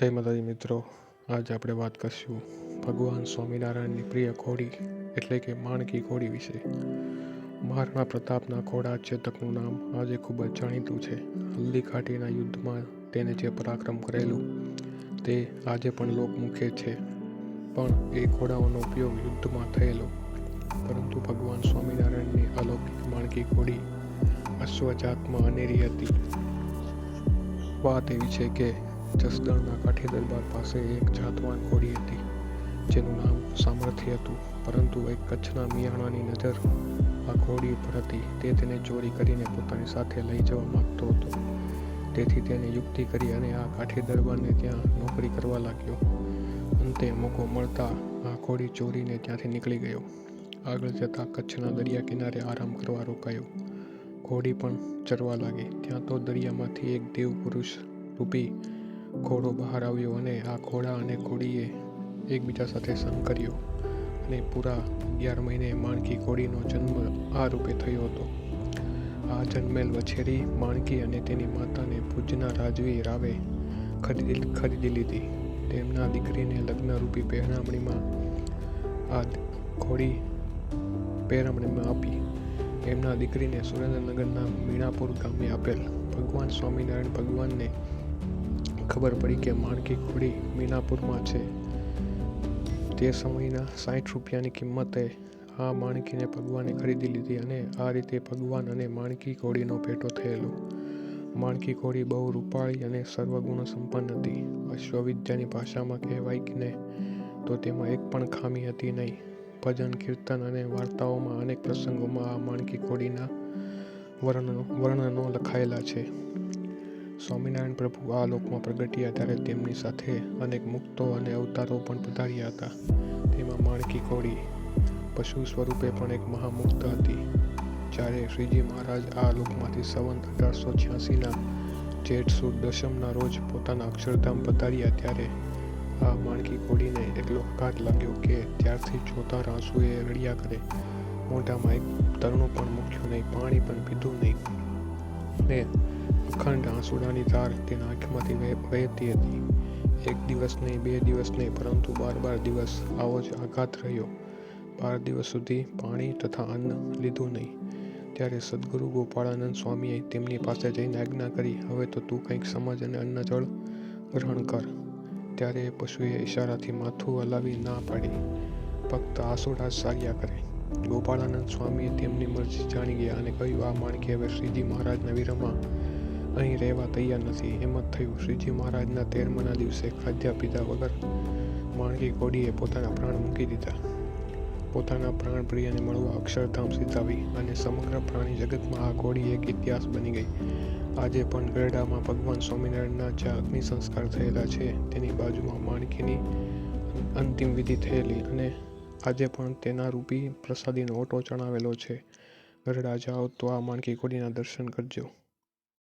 જય માતાજી મિત્રો, આજ આપણે વાત કરીશું ભગવાન સ્વામિનારાયણની પ્રિય ઘોડી, એટલે કે માણકી ઘોડી વિશે. મહારાણા પ્રતાપના ઘોડા ચેતકનું નામ આજે ખૂબ જ જાણીતું છે. હલ્દી ઘાટીના યુદ્ધમાં તેને જે પરાક્રમ કરેલું, તે આજે પણ લોકમુખે છે. પણ એ ઘોડાઓનો ઉપયોગ યુદ્ધમાં થયેલો. પરંતુ ભગવાન સ્વામિનારાયણની અલૌકિક માણકી ઘોડી અશ્વજાતમાં અનેરી હતી. વાત એવી છે કે જસદણના કાઠી દરબાર પાસે એક જાતવાન ઘોડી હતી, જેનું નામ સામર્થ્ય હતું, પરંતુ એક કચ્છના મિયાણાની નજર આ ઘોડી પર હતી. તે તેને ચોરી કરીને પોતાની સાથે લઈ જવા માગતો હતો. તેથી તેને યુક્તિ કરી અને આ કાઠી દરબારને ત્યાં નોકરી કરવા લાગ્યો. અંતે મોકો મળતા આ ઘોડી ચોરીને ત્યાંથી નીકળી ગયો. આગળ જતાં કચ્છના દરિયા કિનારે આરામ કરવા રોકાયો. ઘોડી પણ ચરવા લાગી. ત્યાં તો દરિયામાંથી એક દેવ પુરુષ રૂપી ઘોડો બહાર આવ્યો અને આ ઘોડા અને ઘોડીએ એકબીજા સાથે સંગ કર્યો અને પૂરા અગિયાર મહિને માણકી ઘોડીનો જન્મ આ રૂપે થયો હતો. આ જન્મેલ વછેરી માણકી અને તેની માતાને ભુજના રાજવી રાવે ખરીદી ખરીદી લીધી. તેમના દીકરીને લગ્નરૂપી પહેરામણીમાં આ ઘોડી પહેરામણીમાં આપી. એમના દીકરીને સુરેન્દ્રનગરના મીણાપુર ગામે આપેલ ભગવાન સ્વામિનારાયણ ભગવાનને ખબર પડી કે માણકી ઘોડી મીનાપુરમાં છે. તે સમયના સાઠ રૂપિયાની કિંમતે આ માણકીને ભગવાને ખરીદી લીધી અને આ રીતે ભગવાન અને માણકી ઘોડીનો ભેટો થયેલો. માણકી ઘોડી બહુ રૂપાળી અને સર્વગુણ સંપન્ન હતી. અશ્વવિદ્યાની ભાષામાં કહેવાય કે ને તો તેમાં એક પણ ખામી હતી નહીં. ભજન, કીર્તન અને વાર્તાઓમાં અનેક પ્રસંગોમાં આ માણકી ઘોડીના વર્ણનો વર્ણનો લખાયેલા છે. સ્વામિનારાયણ પ્રભુ આ લોકમાં પ્રગટ્યા ત્યારે તેમની સાથે અનેક મુક્તો અને અવતારો પણ પધાર્યા હતા. તેમાં માણકી ઘોડી પશુ સ્વરૂપે પણ એક મહામુક્ત હતી. જ્યારે શ્રીજી મહારાજ આ લોકમાંથી સવન અઢારસો છ્યાસીના જેઠ સુદ દશમના રોજ પોતાના અક્ષરધામ પધાર્યા ત્યારે આ માણકી ઘોડીને એટલો આઘાત લાગ્યો કે ત્યારથી જોતા રાસુએ રડ્યા કરે. મોઢામાં એક તરણું પણ મૂક્યું નહીં, પાણી પણ પીધું નહીં. ને અખંડ આંસુડાની ધાર તેના આંખમાંથી વહે- વહેતી હતી. એક દિવસ નહીં, બે દિવસ નહીં, પરંતુ બાર બાર દિવસ આવો જ આઘાત રહ્યો. બાર દિવસ સુધી પાણી તથા અન્ન લીધું નહીં. ત્યારે સદગુરુ ગોપાળાનંદ સ્વામીએ તેમની પાસે જઈને આજ્ઞા કરી, હવે તો તું કંઈક સમજ અને અન્ન જળ ગ્રહણ કર. ત્યારે પશુએ ઈશારાથી માથું હલાવી ના પાડી. ફક્ત આસોડા સાગ્યા કરે. ગોપાળાનંદ સ્વામીએ તેમની મરજી જાણી ગયા અને કહ્યું, આ માણકી હવે શ્રીજી મહારાજના વિરહમાં અહીં રહેવા તૈયાર નથી. એમ જ થયું. શ્રીજી મહારાજના તેરમાના દિવસે ખાધ્યા પીધા વગર માણકી કોડીએ પોતાના પ્રાણ મૂકી દીધા. પોતાના પ્રાણ પ્રિયને મળવા અક્ષરધામ સીધાવી અને સમગ્ર પ્રાણી જગતમાં આ ઘોડી એક ઇતિહાસ બની ગઈ. આજે પણ ગરડામાં ભગવાન સ્વામિનારાયણના જ્યાં અગ્નિ સંસ્કાર થયેલા છે, તેની બાજુમાં માણકીની અંતિમ વિધિ થયેલી અને આજે પણ તેના રૂપી પ્રસાદીનો ઓટો ચણાવેલો છે. ગરડા, જાઓ તો આ માણકી કોડીના દર્શન કરજો.